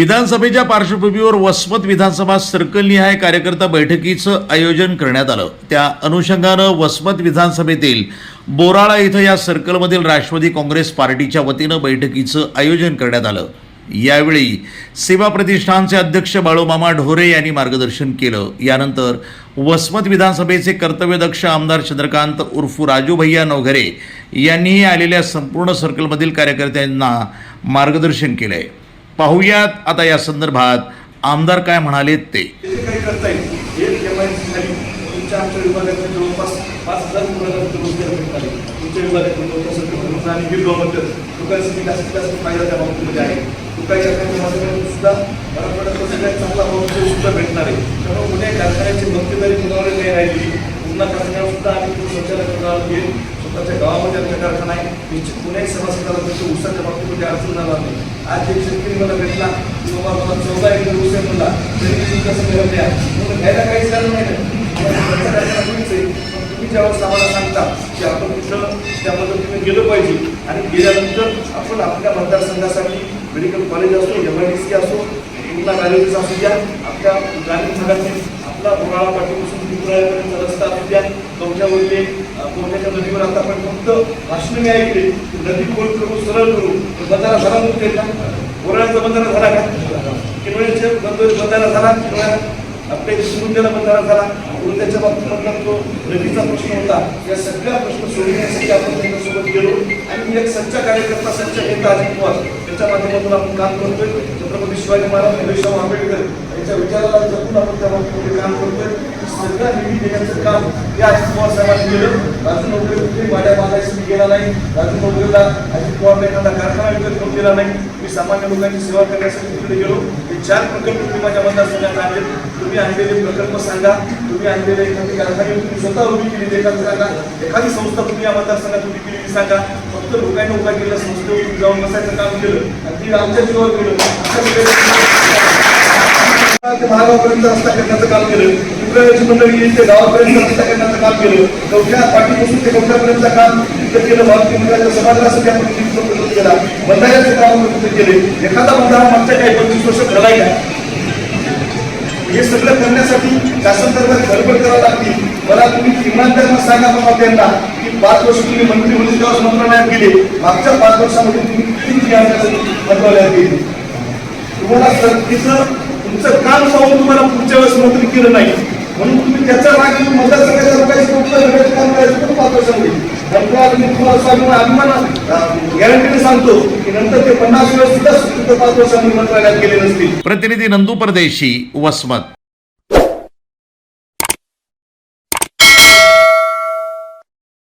विधानसभेच्या पार्श्वभूमीवर वसमत विधानसभा सर्कलनिहाय कार्यकर्ता बैठकीचं आयोजन करण्यात आलं. त्या अनुषंगानं वसमत विधानसभेतील बोराळा इथं या सर्कलमधील राष्ट्रवादी काँग्रेस पार्टीच्या वतीनं बैठकीचं आयोजन करण्यात आलं. यावेळी सेवा प्रतिष्ठानचे अध्यक्ष बाळूमामा ढोरे यांनी मार्गदर्शन केलं. यानंतर वसमत विधानसभेचे कर्तव्यदक्ष आमदार चंद्रकांत उर्फ राजू भैया नवघरे यांनीही आलेल्या संपूर्ण सर्कलमधील कार्यकर्त्यांना मार्गदर्शन केलं आहे पाहूयात आता या संदर्भात आमदार काय म्हणाले ते. जे काही करता येईल तुमच्या आमच्या विभागातल्या जवळपास पाच हजार रोजगार भेटत तुमच्या विभागातून लोक आणि लोकांसाठी जास्तीत जास्त फायदा त्या बाबतीमध्ये आहे. तुकाच्या काही सुद्धा मराठवाड्यातला सगळ्यात चांगला भाव सुद्धा भेटणार आहे. त्यामुळे पुणे कारखान्याची मक्तेदारी कुणावर नाही राहिली पुन्हा कारखान्यावर सुद्धा आम्ही तो संचालक करणार घेईल? स्वतःच्या गावामध्ये आमचा कारखाना आहे. निश्चित पुणे सभासदाला त्याच्या उसाच्या बाबतीमध्ये अडचण जाणार नाही. आज एक शेतकरी मला भेटला. की बाबा मला चौदा एकर ऊस आहे म्हणला तरी तुम्ही कसं मिळत द्या. म्हणून घ्यायला काहीच कारण नाही. तुम्हीच आहे. तुम्ही ज्यावेळेस आम्हाला सांगता की आपण कुठं त्या पद्धतीने गेलो पाहिजे आणि गेल्यानंतर आपण आपल्या मतदारसंघासाठी मेडिकल कॉलेज असो एम आय डी सी असो कुठला कॉलेजेस असू द्या आपल्या ग्रामीण भागातील आपला बोराळा पाठीपासून पिंपळापर्यंत रस्ता असू द्या कवठ्यावरले कवठ्याच्या नदीवर आता आपण फक्त भाषण मी ऐकले नदी खोल करू सरळ करू तर बंधारा झाला म्हणते का बोराळ्याचा बंधारा झाला का? किनवळ्याचे बंधारा झाला किनवळ्या आपल्या सुरुंदेला बंधारा झाला म्हणून त्याच्या बाबतीमधला तो नदीचा प्रश्न होता. या सगळ्या प्रश्न सोडवण्यासाठी आपण त्यांच्यासोबत गेलो आणि एक सच्चा कार्यकर्ता सच्चा नेता अजित पवार माध्यमातून आपण काम करतोय. छत्रपती शिवाजी महाराज फुलेशाह आंबेडकर यांच्या विचाराला जपून आपण त्या बाबतीमध्ये काम करतोय. सगळ्या निधी देण्याचं काम या अजित पवार साहेबांनी केलं. राजू नोकरी कुठे वाड्या बांधायसाठी गेला नाही. राजू नोकरीला अजित पवारने एखादा कारखाना विकत करून दिला नाही. मी सामान्य लोकांची सेवा करण्यासाठी तिकडे गेलो. हे चार प्रकल्प तुम्ही माझ्या मतदारसंघात आणले तुम्ही आणलेले प्रकल्प सांगा. तुम्ही आणलेले एखादी कारखाने तुम्ही स्वतः उभी केली एखादी सांगा. एखादी संस्था तुम्ही या मतदारसंघात उभी केली सांगा. फक्त लोकांनी उभा केलेल्या संस्थेवर जाऊन बसायचं काम केलं. आमच्या जीवावर रस्ता करण्याचं काम केलं मंडळी ते गावापर्यंत रस्ता करण्याचं काम केलं कवठ्या पाठीपासून ते काम केलं केला बंधाऱ्याचं काम केले एखादा बंधारा मागच्या काही पंचवीस वर्ष घडलाय का हे सगळं करण्यासाठी शासनतर्फे गडबड करावं लागते मला तुम्ही इमानदारीनं सांगा बाबा त्यांना की पाच वर्ष तुम्ही मंत्री होते मंत्रालयात गेले मागच्या पाच वर्षामध्ये तुम्ही तुम्हाला तुमचं काम पाहून तुम्हाला पुढच्या वेळेस नोकरी केलं नाही म्हणून तुम्ही त्याचा राग घेऊन मतदारसंघाच्या लोकांची उपचार करण्याचं काम करायचं पण मी तुम्हाला स्वाभिमान अभिमान गॅरंटीने सांगतो की नंतर ते पन्नास वेळेस सुद्धा पाच मंत्रालयात गेले नसतील प्रतिनिधी नंदू परदेशी वसमत